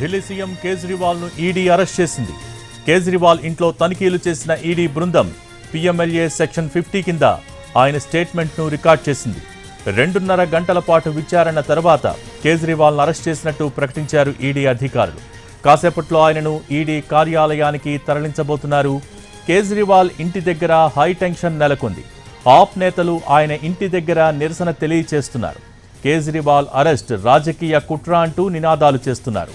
Delhi CM కేజ్రీవాల్ను ED arrest చేసింది. కేజ్రీవాల్ ఇంట్లో తనిఖీలు చేసిన ఈడీ బృందం పిఎంఎల్ఏ సెక్షన్ ఫిఫ్టీ కింద ఆయన స్టేట్మెంట్ను రికార్డ్ చేసింది. రెండున్నర గంటల పాటు విచారణ తర్వాత కేజ్రీవాల్ను అరెస్ట్ చేసినట్టు ప్రకటించారు ఈడీ అధికారులు. కాసేపట్లో ఆయనను ఈడీ కార్యాలయానికి తరలించబోతున్నారు. కేజ్రీవాల్ ఇంటి దగ్గర హై టెన్షన్ నెలకొంది. ఆప్ నేతలు ఆయన ఇంటి దగ్గర నిరసన తెలియచేస్తున్నారు. కేజ్రీవాల్ అరెస్ట్ రాజకీయ కుట్ర అంటూ నినాదాలు చేస్తున్నారు.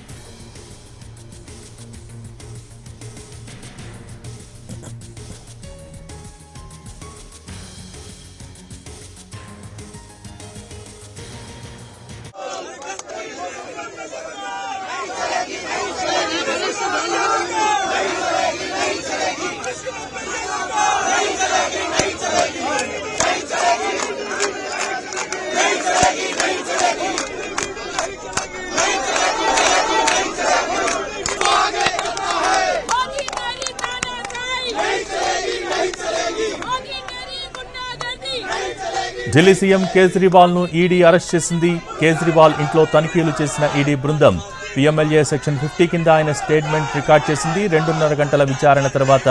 ఢిల్లీ సీఎం కేజ్రీవాల్ను ఈడీ అరెస్ట్ చేసింది. కేజ్రీవాల్ ఇంట్లో తనిఖీలు చేసిన ఈడీ బృందం పిఎంఎల్ఏ సెక్షన్ ఫిఫ్టీ కింద ఆయన స్టేట్మెంట్ రికార్డ్ చేసింది. రెండున్నర గంటల విచారణ తర్వాత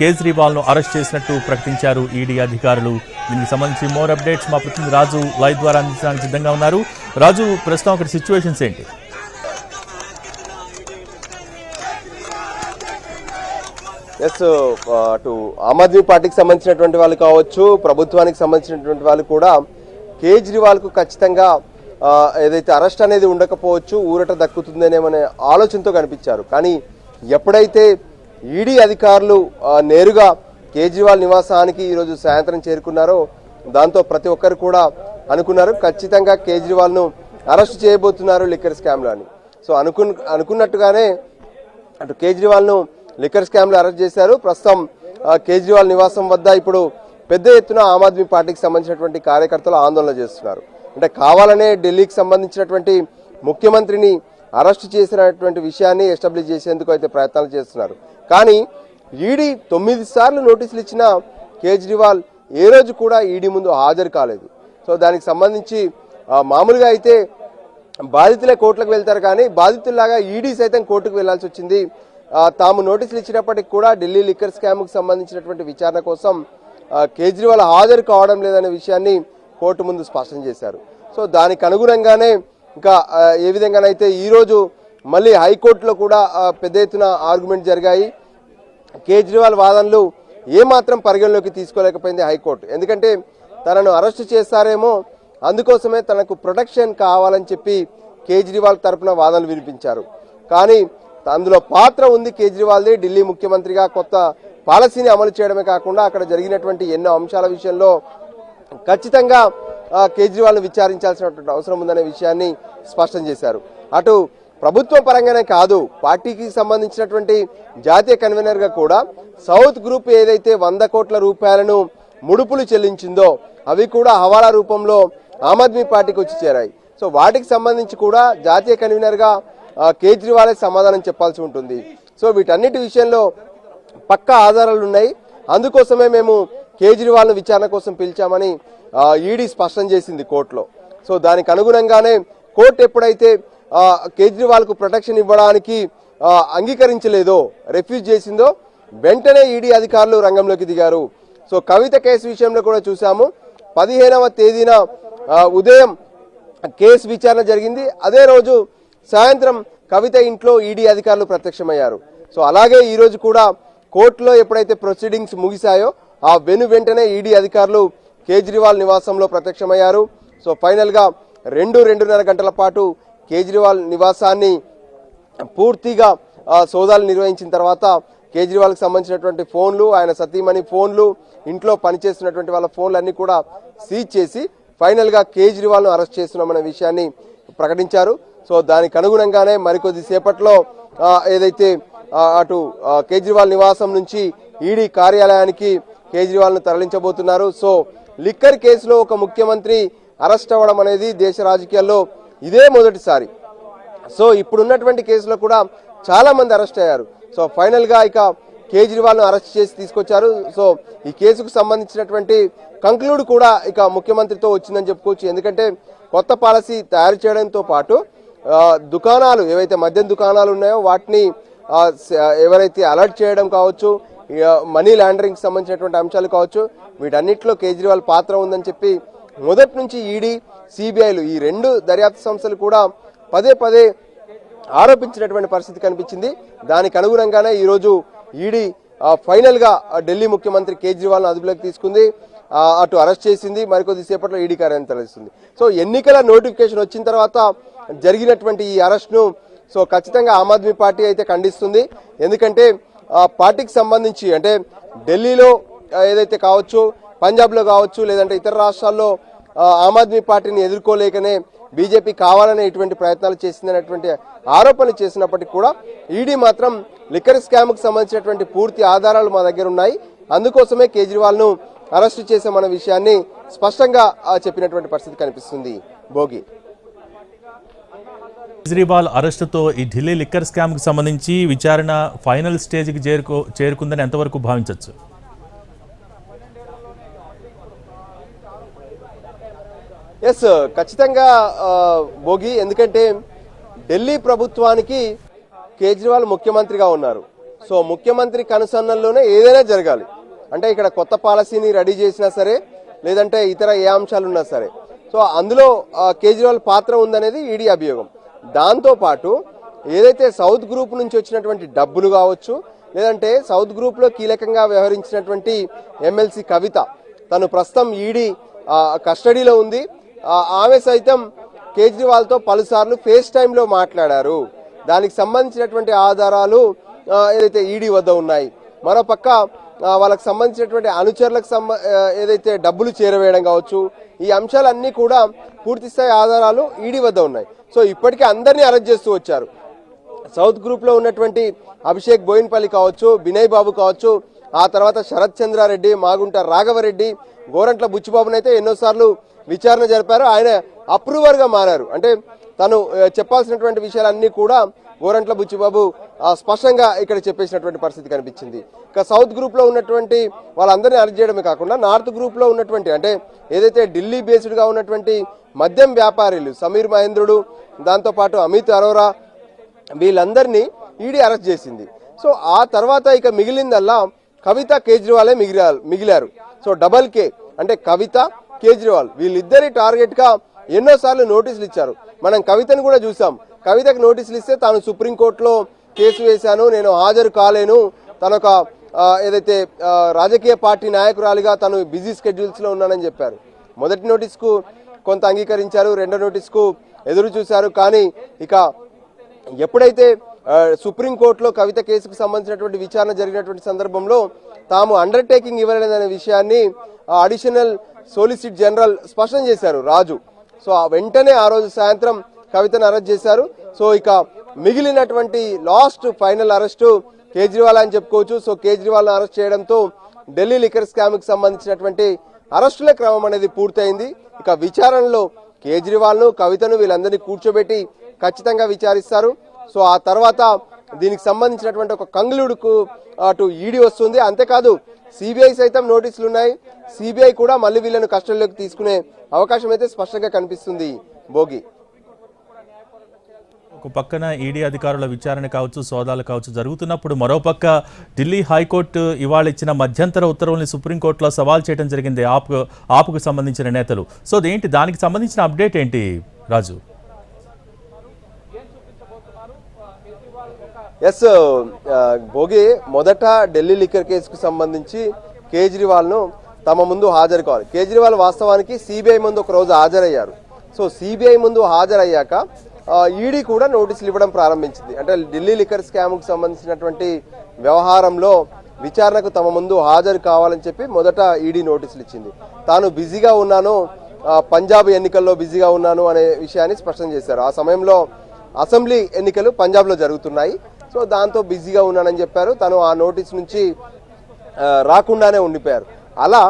కేజ్రీవాల్ను అరెస్ట్ చేసినట్టు ప్రకటించారు ఈడీ అధికారులు. దీనికి సంబంధించి మోర్ అప్డేట్స్ మా ప్రతినిధి రాజు లైవ్ ద్వారా అందించడానికి సిద్ధంగా ఉన్నారు. రాజు ప్రస్తుతం అక్కడ సిచ్యువేషన్స్ ఏంటి? ఎస్ అటు ఆమ్ ఆద్మీ పార్టీకి సంబంధించినటువంటి వాళ్ళు కావచ్చు ప్రభుత్వానికి సంబంధించినటువంటి వాళ్ళు కూడా కేజ్రీవాల్కు ఖచ్చితంగా ఏదైతే అరెస్ట్ అనేది ఉండకపోవచ్చు ఊరట దక్కుతుందనేమనే ఆలోచనతో కనిపించారు. కానీ ఎప్పుడైతే ఈడీ అధికారులు నేరుగా కేజ్రీవాల్ నివాసానికి ఈరోజు సాయంత్రం చేరుకున్నారో దాంతో ప్రతి ఒక్కరు కూడా అనుకున్నారు ఖచ్చితంగా కేజ్రీవాల్ను అరెస్ట్ చేయబోతున్నారు లిక్కర్ స్కామ్లో అని. సో అనుకు అనుకున్నట్టుగానే అటు కేజ్రీవాల్ను లిక్కర్ స్కామ్లో అరెస్ట్ చేశారు. ప్రస్తుతం కేజ్రీవాల్ నివాసం వద్ద ఇప్పుడు పెద్ద ఎత్తున ఆమ్ ఆద్మీ పార్టీకి సంబంధించినటువంటి కార్యకర్తలు ఆందోళన చేస్తున్నారు. అంటే కావాలనే ఢిల్లీకి సంబంధించినటువంటి ముఖ్యమంత్రిని అరెస్ట్ చేసినటువంటి విషయాన్ని ఎస్టాబ్లిష్ చేసేందుకు అయితే ప్రయత్నాలు చేస్తున్నారు. కానీ ఈడీ తొమ్మిది సార్లు నోటీసులు ఇచ్చిన కేజ్రీవాల్ ఏ రోజు కూడా ఈడీ ముందు హాజరు కాలేదు. సో దానికి సంబంధించి మామూలుగా అయితే బాధితులే కోర్టులకు వెళ్తారు కానీ బాధితుల్లాగా ఈడీ సైతం కోర్టుకు వెళ్ళాల్సి వచ్చింది. తాము నోటీసులు ఇచ్చినప్పటికీ కూడా ఢిల్లీ లిక్కర్ స్కామ్కు సంబంధించినటువంటి విచారణ కోసం కేజ్రీవాల్ హాజరు కావడం లేదనే విషయాన్ని కోర్టు ముందు స్పష్టం చేశారు. సో దానికి అనుగుణంగానే ఇంకా ఏ విధంగానైతే ఈరోజు మళ్ళీ హైకోర్టులో కూడా పెద్ద ఎత్తున ఆర్గ్యుమెంట్ జరిగాయి. కేజ్రీవాల్ వాదనలు ఏమాత్రం పరిగణలోకి తీసుకోలేకపోయింది హైకోర్టు. ఎందుకంటే తనను అరెస్ట్ చేస్తారేమో అందుకోసమే తనకు ప్రొటెక్షన్ కావాలని చెప్పి కేజ్రీవాల్ తరపున వాదనలు వినిపించారు. కానీ అందులో పాత్ర ఉంది కేజ్రీవాల్ది. ఢిల్లీ ముఖ్యమంత్రిగా కొత్త పాలసీని అమలు చేయడమే కాకుండా అక్కడ జరిగినటువంటి ఎన్నో అంశాల విషయంలో ఖచ్చితంగా కేజ్రీవాల్ను విచారించాల్సినటువంటి అవసరం ఉందనే విషయాన్ని స్పష్టం చేశారు. అటు ప్రభుత్వ పరంగానే కాదు పార్టీకి సంబంధించినటువంటి జాతీయ కన్వీనర్గా కూడా సౌత్ గ్రూప్ ఏదైతే వంద కోట్ల రూపాయలను ముడుపులు చెల్లించిందో అవి కూడా హవాలా రూపంలో ఆమ్ ఆద్మీ పార్టీకి వచ్చి చేరాయి. సో వాటికి సంబంధించి కూడా జాతీయ కన్వీనర్గా కేజ్రీవాలే సమాధానం చెప్పాల్సి ఉంటుంది. సో వీటన్నిటి విషయంలో పక్కా ఆధారాలు ఉన్నాయి. అందుకోసమే మేము కేజ్రీవాల్ను విచారణ కోసం పిలిచామని ఈడీ స్పష్టం చేసింది కోర్టులో. సో దానికి అనుగుణంగానే కోర్టు ఎప్పుడైతే కేజ్రీవాల్కు ప్రొటెక్షన్ ఇవ్వడానికి అంగీకరించలేదో రెఫ్యూజ్ చేసిందో వెంటనే ఈడీ అధికారులు రంగంలోకి దిగారు. సో కవిత కేసు విషయంలో కూడా చూసాము పదిహేనవ తేదీన ఉదయం కేసు విచారణ జరిగింది. అదే రోజు సాయంత్రం కవిత ఇంట్లో ఈడీ అధికారులు ప్రత్యక్షమయ్యారు. సో అలాగే ఈరోజు కూడా కోర్టులో ఎప్పుడైతే ప్రొసీడింగ్స్ ముగిశాయో ఆ వెను వెంటనే ఈడీ అధికారులు కేజ్రీవాల్ నివాసంలో ప్రత్యక్షమయ్యారు. సో ఫైనల్గా రెండు రెండున్నర గంటల పాటు కేజ్రీవాల్ నివాసాన్ని పూర్తిగా ఆ, సోదాలు నిర్వహించిన తర్వాత కేజ్రీవాల్కి సంబంధించినటువంటి ఫోన్లు ఆయన సతీమణి ఫోన్లు ఇంట్లో పనిచేస్తున్నటువంటి వాళ్ళ ఫోన్లు అన్నీ కూడా సీజ్ చేసి ఫైనల్గా కేజ్రీవాల్ను అరెస్ట్ చేస్తున్నామనే విషయాన్ని ప్రకటించారు. సో దానికి అనుగుణంగానే మరికొద్ది సేపట్లో ఏదైతే అటు కేజ్రీవాల్ నివాసం నుంచి ఈడీ కార్యాలయానికి కేజ్రీవాల్ను తరలించబోతున్నారు. సో లిక్కర్ కేసులో ఒక ముఖ్యమంత్రి అరెస్ట్ అవ్వడం అనేది దేశ రాజకీయాల్లో ఇదే మొదటిసారి. సో ఇప్పుడున్నటువంటి కేసులో కూడా చాలా మంది అరెస్ట్ అయ్యారు. సో ఫైనల్గా ఇక కేజ్రీవాల్ను అరెస్ట్ చేసి తీసుకొచ్చారు. సో ఈ కేసుకు సంబంధించినటువంటి కంక్లూడ్ కూడా ఇక ముఖ్యమంత్రితో వచ్చిందని చెప్పుకోవచ్చు. ఎందుకంటే కొత్త పాలసీ తయారు చేయడంతో పాటు దుకాణాలు ఏవైతే మద్యం దుకాణాలు ఉన్నాయో వాటిని ఎవరైతే అలర్ట్ చేయడం కావచ్చు మనీ లాండరింగ్ సంబంధించినటువంటి అంశాలు కావచ్చు వీటన్నిటిలో కేజ్రీవాల్ పాత్ర ఉందని చెప్పి మొదటి నుంచి ఈడీ సిబిఐలు ఈ రెండు దర్యాప్తు సంస్థలు కూడా పదే పదే ఆరోపించినటువంటి పరిస్థితి కనిపించింది. దానికి అనుగుణంగానే ఈరోజు ఈడీ ఫైనల్గా ఢిల్లీ ముఖ్యమంత్రి కేజ్రీవాల్ను అదుపులోకి తీసుకుంది. అటు అరెస్ట్ చేసింది. మరికొద్ది సేపట్లో ఈడీ కార్యాలయం తరలిస్తుంది. సో ఎన్నికల నోటిఫికేషన్ వచ్చిన తర్వాత జరిగినటువంటి ఈ అరెస్ట్ను సో ఖచ్చితంగా ఆమ్ ఆద్మీ పార్టీ అయితే ఖండిస్తుంది. ఎందుకంటే ఆ పార్టీకి సంబంధించి అంటే ఢిల్లీలో ఏదైతే కావచ్చు పంజాబ్లో కావచ్చు లేదంటే ఇతర రాష్ట్రాల్లో ఆమ్ ఆద్మీ పార్టీని ఎదుర్కోలేకనే బీజేపీ కావాలనే ఇటువంటి ప్రయత్నాలు చేసిందనేటువంటి ఆరోపణలు చేసినప్పటికీ కూడా ఈడీ మాత్రం లిక్కర్ స్కామ్కు సంబంధించినటువంటి పూర్తి ఆధారాలు మా దగ్గర ఉన్నాయి. అందుకోసమే కేజ్రీవాల్ను అరెస్టు చేశామన్న విషయాన్ని స్పష్టంగా చెప్పినటువంటి పరిస్థితి కనిపిస్తుంది. భోగి. కేజ్రీవాల్ అరెస్టుతో ఈ ఢిల్లీ లిక్కర్ స్కామ్కి సంబంధించి విచారణ ఫైనల్ స్టేజ్కి చేరుకో చేరుకుందని ఎంతవరకు భావించవచ్చు ఎస్ ఖచ్చితంగా భోగి. ఎందుకంటే ఢిల్లీ ప్రభుత్వానికి కేజ్రీవాల్ ముఖ్యమంత్రిగా ఉన్నారు. సో ముఖ్యమంత్రి కనుసన్నల్లోనే ఏదైనా జరగాలి. అంటే ఇక్కడ కొత్త పాలసీని రెడీ చేసినా సరే లేదంటే ఇతర ఏ అంశాలు ఉన్నా సరే. సో అందులో కేజ్రీవాల్ పాత్ర ఉందనేది ఈడీ అభియోగం. దాంతోపాటు ఏదైతే సౌత్ గ్రూప్ నుంచి వచ్చినటువంటి డబ్బులు కావచ్చు లేదంటే సౌత్ గ్రూప్లో కీలకంగా వ్యవహరించినటువంటి ఎమ్మెల్సీ కవిత తను ప్రస్తుతం ఈడీ కస్టడీలో ఉంది. ఆమె సైతం కేజ్రీవాల్తో పలుసార్లు ఫేస్ టైంలో మాట్లాడారు. దానికి సంబంధించినటువంటి ఆధారాలు ఏదైతే ఈడీ వద్ద ఉన్నాయి. మరోపక్క వాళ్ళకి సంబంధించినటువంటి అనుచరులకు సంబ ఏదైతే డబ్బులు చేరవేయడం కావచ్చు ఈ అంశాలన్నీ కూడా పూర్తిస్థాయి ఆధారాలు ఈడీ వద్ద ఉన్నాయి. సో ఇప్పటికే అందరినీ అరెస్ట్ చేస్తూ వచ్చారు. సౌత్ గ్రూప్లో ఉన్నటువంటి అభిషేక్ బోయిన్పల్లి కావచ్చు బినయ్ బాబు కావచ్చు ఆ తర్వాత శరత్ చంద్రారెడ్డి మాగుంట రాఘవరెడ్డి గోరంట్ల బుచ్చిబాబునైతే అయితే ఎన్నోసార్లు విచారణ జరిపారు. ఆయన అప్రూవర్గా మారారు. అంటే తను చెప్పాల్సినటువంటి విషయాలన్నీ కూడా గోరంట్ల బుచ్చిబాబు ఆ, స్పష్టంగా ఇక్కడ చెప్పేసినటువంటి పరిస్థితి కనిపించింది. ఇక సౌత్ గ్రూప్లో ఉన్నటువంటి వాళ్ళందరినీ అరెస్ట్ చేయడమే కాకుండా నార్త్ గ్రూప్లో ఉన్నటువంటి అంటే ఏదైతే ఢిల్లీ బేస్డ్గా ఉన్నటువంటి మద్యం వ్యాపారులు సమీర్ మహేంద్రుడు దాంతో పాటు అమిత్ అరోరా వీళ్ళందరినీ ఈడీ అరెస్ట్ చేసింది. సో ఆ తర్వాత ఇక మిగిలిందల్లా కవిత కేజ్రీవాలే మిగిలారు మిగిలారు. సో డబల్ కే అంటే కవిత కేజ్రీవాల్ వీళ్ళిద్దరి టార్గెట్గా ఎన్నోసార్లు నోటీసులు ఇచ్చారు. మనం కవితను కూడా చూసాం. కవితకు నోటీసులు ఇస్తే తాను సుప్రీంకోర్టులో కేసు వేశాను నేను హాజరు కాలేను. తనొక ఏదైతే రాజకీయ పార్టీ నాయకురాలిగా తను బిజీ స్కెడ్యూల్స్లో ఉన్నానని చెప్పారు. మొదటి నోటీస్కు కొంత అంగీకరించారు రెండో నోటీస్కు ఎదురు చూశారు. కానీ ఇక ఎప్పుడైతే సుప్రీంకోర్టులో కవిత కేసుకు సంబంధించినటువంటి విచారణ జరిగినటువంటి సందర్భంలో తాము అండర్టేకింగ్ ఇవ్వలేదనే విషయాన్ని అడిషనల్ సోలిసిట్ జనరల్ స్పష్టం చేశారు రాజు. సో ఆ వెంటనే ఆ రోజు సాయంత్రం కవితను అరెస్ట్ చేశారు. సో ఇక మిగిలినటువంటి లాస్ట్ ఫైనల్ అరెస్టు కేజ్రీవాల్ అని చెప్పుకోవచ్చు. సో కేజ్రీవాల్ అరెస్ట్ చేయడంతో ఢిల్లీ లిక్కర్ స్కామ్కి సంబంధించినటువంటి అరెస్టుల క్రమం అనేది పూర్తయింది. ఇక విచారణలో కేజ్రీవాల్ను కవితను వీళ్ళందరినీ కూర్చోబెట్టి ఖచ్చితంగా విచారిస్తారు. సో ఆ తర్వాత దీనికి సంబంధించినటువంటి ఒక కంగ్లూడ్కు అటు ఈడీ వస్తుంది. అంతేకాదు సిబిఐ సైతం నోటీసులు ఉన్నాయి సిబిఐ కూడా మళ్ళీ వీళ్ళను కస్టడీలోకి తీసుకునే అవకాశం అయితే స్పష్టంగా కనిపిస్తుంది. భోగి. ఒక పక్కన ఈడీ అధికారుల విచారణ కావచ్చు సోదాలు కావచ్చు జరుగుతున్నప్పుడు మరోపక్క ఢిల్లీ హైకోర్టు ఇవాళ ఇచ్చిన మధ్యంతర ఉత్తర్వుల్ని సుప్రీంకోర్టులో సవాల్ చేయడం జరిగింది ఆపు ఆపుకు సంబంధించిన నేతలు. సో అదేంటి? దానికి సంబంధించిన అప్డేట్ ఏంటి రాజు? ఎస్ uh, భోగి మొదట ఢిల్లీ లిక్కర్ కేసుకు సంబంధించి కేజ్రీవాల్ను తమ ముందు హాజరు కావాలి. కేజ్రీవాల్ వాస్తవానికి సిబిఐ ముందు ఒక రోజు హాజరయ్యారు. సో సిబిఐ ముందు హాజరయ్యాక ఈడీ కూడా నోటీసులు ఇవ్వడం ప్రారంభించింది. అంటే ఢిల్లీ లిక్కర్ స్కామ్కు సంబంధించినటువంటి వ్యవహారంలో విచారణకు తమ ముందు హాజరు కావాలని చెప్పి మొదట ఈడీ నోటీసులు ఇచ్చింది. తాను బిజీగా ఉన్నాను పంజాబ్ ఎన్నికల్లో బిజీగా ఉన్నాను అనే విషయాన్ని స్పష్టం చేశారు. ఆ సమయంలో అసెంబ్లీ ఎన్నికలు పంజాబ్లో జరుగుతున్నాయి. సో దాంతో బిజీగా ఉన్నానని చెప్పారు. తను ఆ నోటీస్ నుంచి రాకుండానే ఉండిపోయారు. అలా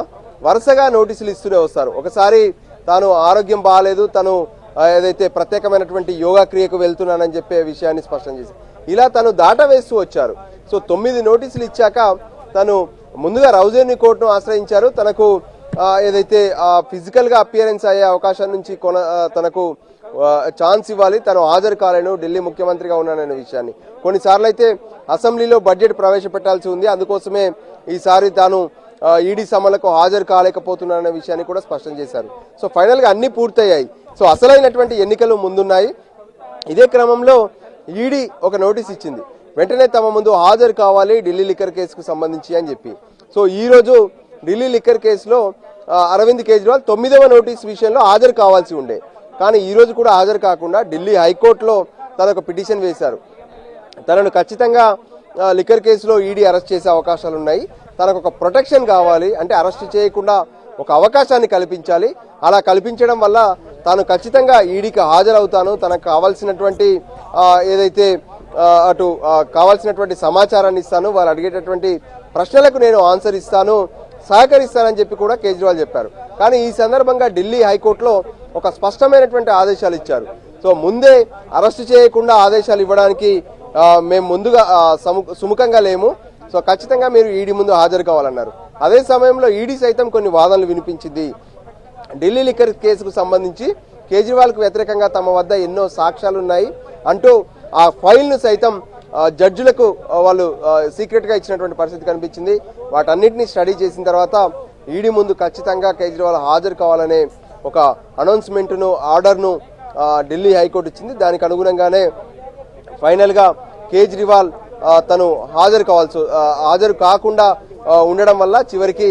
వరుసగా నోటీసులు ఇస్తూనే వస్తారు. ఒకసారి తాను ఆరోగ్యం బాగాలేదు తను ఏదైతే ప్రత్యేకమైనటువంటి యోగా క్రియకు వెళ్తున్నానని చెప్పే విషయాన్ని స్పష్టం చేసి ఇలా తను దాట వేస్తూ వచ్చారు. సో తొమ్మిది నోటీసులు ఇచ్చాక తను ముందుగా రౌజేని కోర్టును ఆశ్రయించారు. తనకు ఏదైతే ఫిజికల్గా అపియరెన్స్ అయ్యే అవకాశం నుంచి కొన తనకు ఛాన్స్ ఇవ్వాలి. తను హాజరు కాలేను. ఢిల్లీ ముఖ్యమంత్రిగా ఉన్నాననే విషయాన్ని. కొన్నిసార్లు అయితే అసెంబ్లీలో బడ్జెట్ ప్రవేశపెట్టాల్సి ఉంది. అందుకోసమే ఈసారి తాను ఈడీ సమ్మలకు హాజరు కాలేకపోతున్నాననే విషయాన్ని కూడా స్పష్టం చేశారు. సో ఫైనల్గా అన్నీ పూర్తయ్యాయి. సో అసలైనటువంటి ఎన్నికలు ముందున్నాయి. ఇదే క్రమంలో ఈడీ ఒక నోటీస్ ఇచ్చింది. వెంటనే తమ ముందు హాజరు కావాలి ఢిల్లీ లిక్కర్ కేసుకు సంబంధించి అని చెప్పి. సో ఈరోజు ఢిల్లీ లిక్కర్ కేసులో అరవింద్ కేజ్రీవాల్ తొమ్మిదవ నోటీస్ విషయంలో హాజరు కావాల్సి ఉండే. కానీ ఈరోజు కూడా హాజరు కాకుండా ఢిల్లీ హైకోర్టులో తన ఒక పిటిషన్ వేశారు. తనను ఖచ్చితంగా లిక్కర్ కేసులో ఈడీ అరెస్ట్ చేసే అవకాశాలు ఉన్నాయి తనకు ఒక ప్రొటెక్షన్ కావాలి అంటే అరెస్ట్ చేయకుండా ఒక అవకాశాన్ని కల్పించాలి. అలా కల్పించడం వల్ల తాను ఖచ్చితంగా ఈడీకి హాజరవుతాను. తనకు కావాల్సినటువంటి ఏదైతే అటు కావాల్సినటువంటి సమాచారాన్ని ఇస్తాను వారు అడిగేటటువంటి ప్రశ్నలకు నేను ఆన్సర్ ఇస్తాను సహకరిస్తానని చెప్పి కూడా కేజ్రీవాల్ చెప్పారు. కానీ ఈ సందర్భంగా ఢిల్లీ హైకోర్టులో ఒక స్పష్టమైనటువంటి ఆదేశాలు ఇచ్చారు. సో ముందే అరెస్టు చేయకుండా ఆదేశాలు ఇవ్వడానికి మేము ముందుగా సము- సుముఖంగా లేము. సో ఖచ్చితంగా మీరు ఈడీ ముందు హాజరు కావాలన్నారు. అదే సమయంలో ఈడీ సైతం కొన్ని వాదనలు వినిపించింది. ఢిల్లీ లిక్కర్ కేసుకు సంబంధించి కేజ్రీవాల్కు వ్యతిరేకంగా తమ వద్ద ఎన్నో సాక్ష్యాలు ఉన్నాయి అంటూ ఆ ఫైల్ను సైతం జడ్జులకు జడ్జిలకు వాళ్ళు సీక్రెట్గా ఇచ్చినటువంటి పరిస్థితి కనిపించింది. వాటన్నిటిని స్టడీ చేసిన తర్వాత ఈడీ ముందు ఖచ్చితంగా కేజ్రీవాల్ హాజరు కావాలనే ఒక అనౌన్స్మెంట్ను ఆర్డర్ను ఢిల్లీ హైకోర్టు ఇచ్చింది. దానికి అనుగుణంగానే ఫైనల్గా కేజ్రీవాల్ తను హాజరు కావాల్సి హాజరు కాకుండా ఉండడం వల్ల చివరికి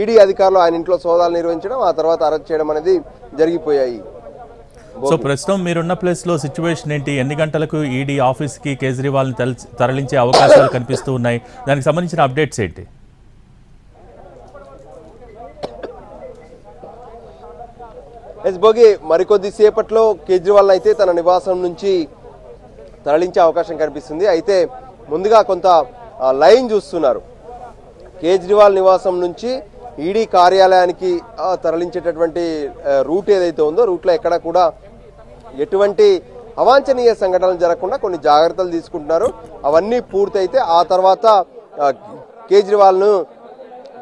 ఈడీ అధికారులు ఆయన ఇంట్లో సోదాలు నిర్వహించడం ఆ తర్వాత అరెస్ట్ చేయడం అనేది జరిగిపోయాయి. సో ప్రస్తుతం మీరున్న ప్లేస్లో సిచ్యువేషన్ ఏంటి? ఎన్ని గంటలకు ఈడీ ఆఫీస్కి కేజ్రీవాల్ని తరలించే అవకాశాలు కనిపిస్తూ ఉన్నాయి? దానికి సంబంధించిన అప్డేట్స్ ఏంటి? ఎస్ భోగి మరికొద్ది సేపట్లో కేజ్రీవాల్ అయితే తన నివాసం నుంచి తరలించే అవకాశం కనిపిస్తుంది. అయితే ముందుగా కొంత లైన్ చూస్తున్నారు. కేజ్రీవాల్ నివాసం నుంచి ఈడీ కార్యాలయానికి తరలించేటటువంటి రూట్ ఏదైతే ఉందో రూట్లో ఎక్కడ కూడా ఎటువంటి అవాంఛనీయ సంఘటనలు జరగకుండా కొన్ని జాగ్రత్తలు తీసుకుంటున్నారు. అవన్నీ పూర్తయితే ఆ తర్వాత కేజ్రీవాల్ను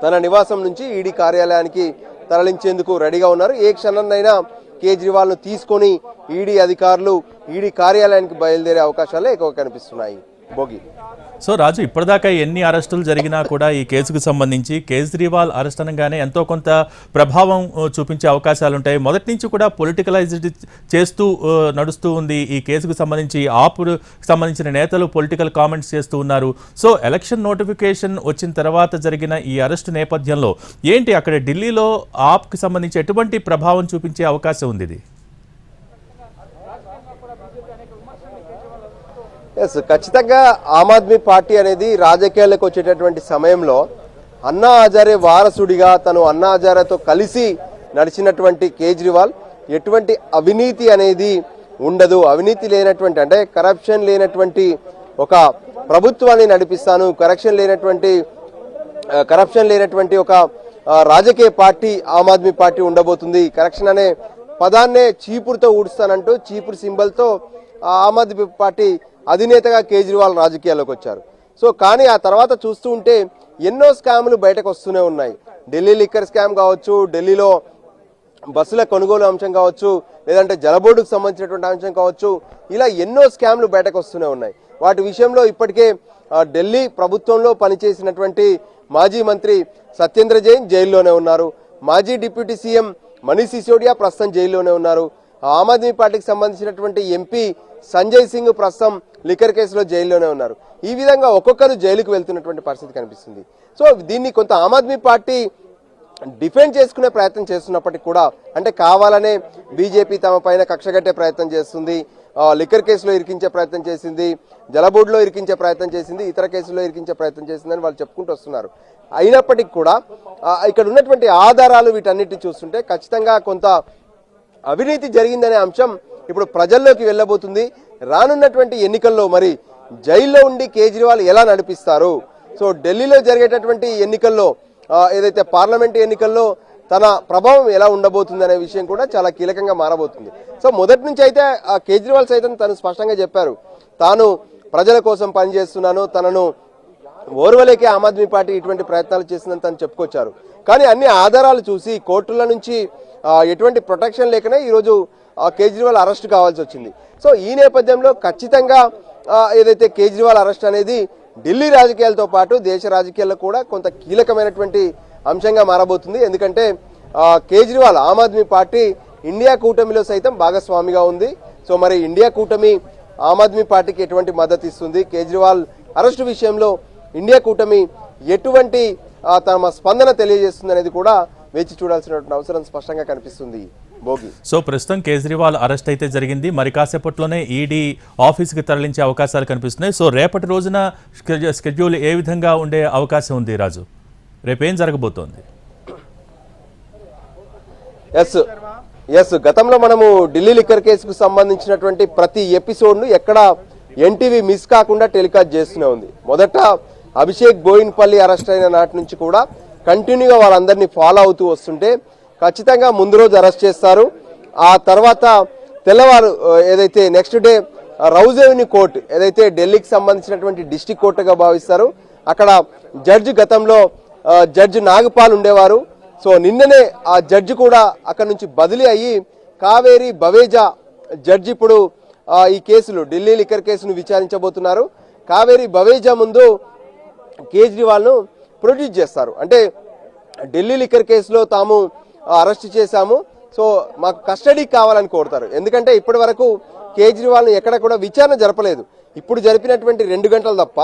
తన నివాసం నుంచి ఈడీ కార్యాలయానికి తరలించేందుకు రెడీగా ఉన్నారు. ఏ క్షణంనైనా కేజ్రీవాల్ను తీసుకొని ఈడీ అధికారులు ఈడీ కార్యాలయానికి బయలుదేరే అవకాశాలే ఎక్కువ కనిపిస్తున్నాయి. భోగి. సో రాజు ఇప్పటిదాకా ఎన్ని అరెస్టులు జరిగినా కూడా ఈ కేసుకు సంబంధించి కేజ్రీవాల్ అరెస్ట్ అనగానే ఎంతో కొంత ప్రభావం చూపించే అవకాశాలు ఉంటాయి మొదటి నుంచి కూడా పొలిటికలైజ్డ్ చేస్తూ నడుస్తూ ఉంది ఈ కేసుకు సంబంధించి. ఆపు సంబంధించిన నేతలు పొలిటికల్ కామెంట్స్ చేస్తూ ఉన్నారు. సో ఎలక్షన్ నోటిఫికేషన్ వచ్చిన తర్వాత జరిగిన ఈ అరెస్టు నేపథ్యంలో ఏంటి అక్కడ ఢిల్లీలో ఆప్కి సంబంధించి ఎటువంటి ప్రభావం చూపించే అవకాశం ఉంది ఇది? ఎస్ ఖచ్చితంగా ఆమ్ ఆద్మీ పార్టీ అనేది రాజకీయాలకు వచ్చేటటువంటి సమయంలో అన్నా హజారే వారసుడిగా తను అన్నా హజారేతో కలిసి నడిచినటువంటి కేజ్రీవాల్ ఎటువంటి అవినీతి అనేది ఉండదు. అవినీతి లేనటువంటి అంటే కరప్షన్ లేనటువంటి ఒక ప్రభుత్వాన్ని నడిపిస్తాను కరప్షన్ లేనటువంటి కరప్షన్ లేనటువంటి ఒక రాజకీయ పార్టీ ఆమ్ ఆద్మీ పార్టీ ఉండబోతుంది. కరప్షన్ అనే పదాన్నే చీపురుతో ఊడుస్తానంటూ చీపురు సింబల్తో ఆ ఆమ్ ఆద్మీ పార్టీ అధినేతగా కేజ్రీవాల్ రాజకీయాల్లోకి వచ్చారు. సో కానీ ఆ తర్వాత చూస్తూ ఉంటే ఎన్నో స్కాములు బయటకు వస్తూనే ఉన్నాయి. ఢిల్లీ లిక్కర్ స్కామ్ కావచ్చు ఢిల్లీలో బస్సుల కొనుగోలు అంశం కావచ్చు లేదంటే జలబోర్డుకు సంబంధించినటువంటి అంశం కావచ్చు ఇలా ఎన్నో స్కామ్లు బయటకు వస్తూనే ఉన్నాయి. వాటి విషయంలో ఇప్పటికే ఆ, ఢిల్లీ ప్రభుత్వంలో పనిచేసినటువంటి మాజీ మంత్రి సత్యేంద్ర జైన్ జైల్లోనే ఉన్నారు. మాజీ డిప్యూటీ సీఎం మనీష్ సిసోడియా ప్రస్తుతం జైల్లోనే ఉన్నారు. ఆమ్ ఆద్మీ పార్టీకి సంబంధించినటువంటి ఎంపీ సంజయ్ సింగ్ ప్రస్తుతం లిక్కర్ కేసులో జైల్లోనే ఉన్నారు. ఈ విధంగా ఒక్కొక్కరు జైలుకు వెళ్తున్నటువంటి పరిస్థితి కనిపిస్తుంది. సో దీన్ని కొంత ఆమ్ ఆద్మీ పార్టీ డిఫెండ్ చేసుకునే ప్రయత్నం చేస్తున్నప్పటికీ కూడా అంటే కావాలనే బీజేపీ తమ పైన కక్షగట్టే ప్రయత్నం చేస్తుంది లిక్కర్ కేసులో ఇరికించే ప్రయత్నం చేసింది జలబోర్డులో ఇరికించే ప్రయత్నం చేసింది ఇతర కేసుల్లో ఇరికించే ప్రయత్నం చేసిందని వాళ్ళు చెప్పుకుంటూ వస్తున్నారు. అయినప్పటికీ కూడా ఇక్కడ ఉన్నటువంటి ఆధారాలు వీటన్నిటిని చూస్తుంటే ఖచ్చితంగా కొంత అవినీతి జరిగిందనే అంశం ఇప్పుడు ప్రజల్లోకి వెళ్ళబోతుంది. రానున్నటువంటి ఎన్నికల్లో మరి జైల్లో ఉండి కేజ్రీవాల్ ఎలా నడిపిస్తారు? సో ఢిల్లీలో జరిగేటటువంటి ఎన్నికల్లో ఏదైతే పార్లమెంట్ ఎన్నికల్లో తన ప్రభావం ఎలా ఉండబోతుంది అనే విషయం కూడా చాలా కీలకంగా మారబోతుంది. సో మొదటి నుంచి అయితే ఆ కేజ్రీవాల్ సైతం తను స్పష్టంగా చెప్పారు. తాను ప్రజల కోసం పనిచేస్తున్నాను తనను ఓర్వలేకే ఆమ్ ఆద్మీ పార్టీ ఇటువంటి ప్రయత్నాలు చేసిందని తను చెప్పుకొచ్చారు. కానీ అన్ని ఆధారాలు చూసి కోర్టుల నుంచి ఎటువంటి ప్రొటెక్షన్ లేకనే ఈరోజు కేజ్రీవాల్ అరెస్ట్ కావాల్సి వచ్చింది. సో ఈ నేపథ్యంలో ఖచ్చితంగా ఏదైతే కేజ్రీవాల్ అరెస్ట్ అనేది ఢిల్లీ రాజకీయాలతో పాటు దేశ రాజకీయాల్లో కూడా కొంత కీలకమైనటువంటి అంశంగా మారబోతుంది. ఎందుకంటే కేజ్రీవాల్ ఆమ్ ఆద్మీ పార్టీ ఇండియా కూటమిలో సైతం భాగస్వామిగా ఉంది. సో మరి ఇండియా కూటమి ఆమ్ ఆద్మీ పార్టీకి ఎటువంటి మద్దతు ఇస్తుంది? కేజ్రీవాల్ అరెస్టు విషయంలో ఇండియా కూటమి ఎటువంటి తమ స్పందన తెలియజేస్తుంది అనేది కూడా వేచి చూడాల్సినటువంటి అవసరం స్పష్టంగా కనిపిస్తుంది. భోగి. సో ప్రస్తుతం కేజ్రీవాల్ అరెస్ట్ అయితే జరిగింది. మరి కాసేపట్లోనే ఈడీ ఆఫీస్కి తరలించే అవకాశాలు కనిపిస్తున్నాయి. సో రేపటి రోజున స్కెడ్యూ- స్కెడ్యూల్ ఏ విధంగా ఉండే అవకాశం ఉంది రాజు? రేపేం జరగబోతోంది? ఎస్ ఎస్ గతంలో మనము ఢిల్లీ లిక్కర్ కేసుకు సంబంధించినటువంటి ప్రతి ఎపిసోడ్ను ఎక్కడ ఎన్టీవీ మిస్ కాకుండా టెలికాస్ట్ చేస్తూనే ఉంది. మొదట అభిషేక్ బోయిన్పల్లి అరెస్ట్ అయిన నాటి నుంచి కూడా కంటిన్యూగా వాళ్ళందరినీ ఫాలో అవుతూ వస్తుంటే ఖచ్చితంగా ముందు రోజు అరెస్ట్ చేస్తారు. ఆ తర్వాత తెల్లవారు ఏదైతే నెక్స్ట్ డే రౌజెవెన్యూ కోర్టు ఏదైతే ఢిల్లీకి సంబంధించినటువంటి డిస్టిక్ కోర్టుగా భావిస్తారు అక్కడ జడ్జి గతంలో జడ్జి నాగపాల్ ఉండేవారు. సో నిన్ననే ఆ జడ్జి కూడా అక్కడ నుంచి బదిలీ అయ్యి కావేరి బవేజా జడ్జి ఇప్పుడు ఈ కేసులు ఢిల్లీ లిక్కర్ కేసును విచారించబోతున్నారు. కావేరి బవేజా ముందు కేజ్రీవాల్ను ప్రొడ్యూస్ చేస్తారు. అంటే ఢిల్లీ లిక్కర్ కేసులో తాము అరెస్ట్ చేశాము. సో మాకు కస్టడీ కావాలని కోరుతారు. ఎందుకంటే ఇప్పటి వరకు కేజ్రీవాల్ను ఎక్కడ కూడా విచారణ జరపలేదు. ఇప్పుడు జరిపినటువంటి రెండు గంటలు తప్ప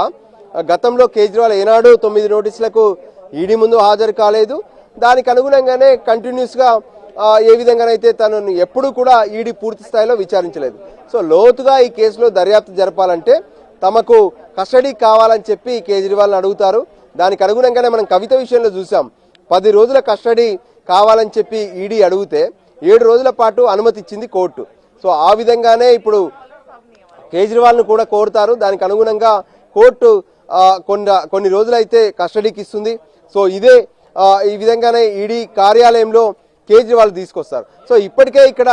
గతంలో కేజ్రీవాల్ ఏనాడు తొమ్మిది నోటీసులకు ఈడీ ముందు హాజరు కాలేదు. దానికి అనుగుణంగానే కంటిన్యూస్గా ఏ విధంగానైతే తనను ఎప్పుడూ కూడా ఈడీ పూర్తి స్థాయిలో విచారించలేదు. సో లోతుగా ఈ కేసులో దర్యాప్తు జరపాలంటే తమకు కస్టడీ కావాలని చెప్పి కేజ్రీవాల్ని అడుగుతారు. దానికి అనుగుణంగానే మనం కవిత విషయంలో చూసాం. పది రోజుల కస్టడీ కావాలని చెప్పి ఈడీ అడిగితే ఏడు రోజుల పాటు అనుమతి ఇచ్చింది కోర్టు. సో ఆ విధంగానే ఇప్పుడు కేజ్రీవాల్ను కూడా కోరుతారు. దానికి అనుగుణంగా కోర్టు కొన్ని కొన్ని రోజులైతే కస్టడీకి ఇస్తుంది. సో ఇదే ఈ విధంగానే ఈడీ కార్యాలయంలో కేజ్రీవాల్ తీసుకొస్తారు. సో ఇప్పటికే ఇక్కడ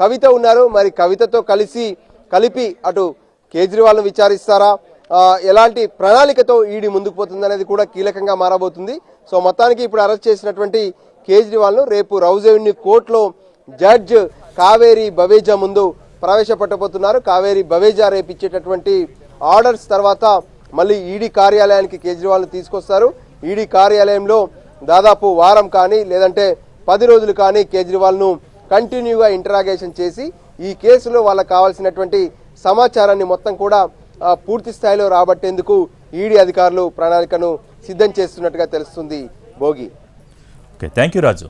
కవిత ఉన్నారు. మరి కవితతో కలిసి కలిపి అటు కేజ్రీవాల్ను విచారిస్తారా? ఎలాంటి ప్రణాళికతో ఈడీ ముందుకు పోతుంది అనేది కూడా కీలకంగా మారబోతుంది. సో మొత్తానికి ఇప్పుడు అరెస్ట్ చేసినటువంటి కేజ్రీవాల్ను రేపు రౌజ్ ఎవెన్యూ కోర్టులో జడ్జ్ కావేరి బవేజా ముందు ప్రవేశపెట్టబోతున్నారు. కావేరి బవేజా రేపు ఇచ్చేటటువంటి ఆర్డర్స్ తర్వాత మళ్ళీ ఈడీ కార్యాలయానికి కేజ్రీవాల్ను తీసుకొస్తారు. ఈడీ కార్యాలయంలో దాదాపు వారం కానీ లేదంటే పది రోజులు కానీ కేజ్రీవాల్ను కంటిన్యూగా ఇంటరాగేషన్ చేసి ఈ కేసులో వాళ్ళకి కావాల్సినటువంటి సమాచారాన్ని మొత్తం కూడా పూర్తి స్థాయిలో రాబట్టేందుకు ఈడీ అధికారులు ప్రణాళికను సిద్ధం చేస్తున్నట్టుగా తెలుస్తుంది. Bhogi. Okay thank you Raju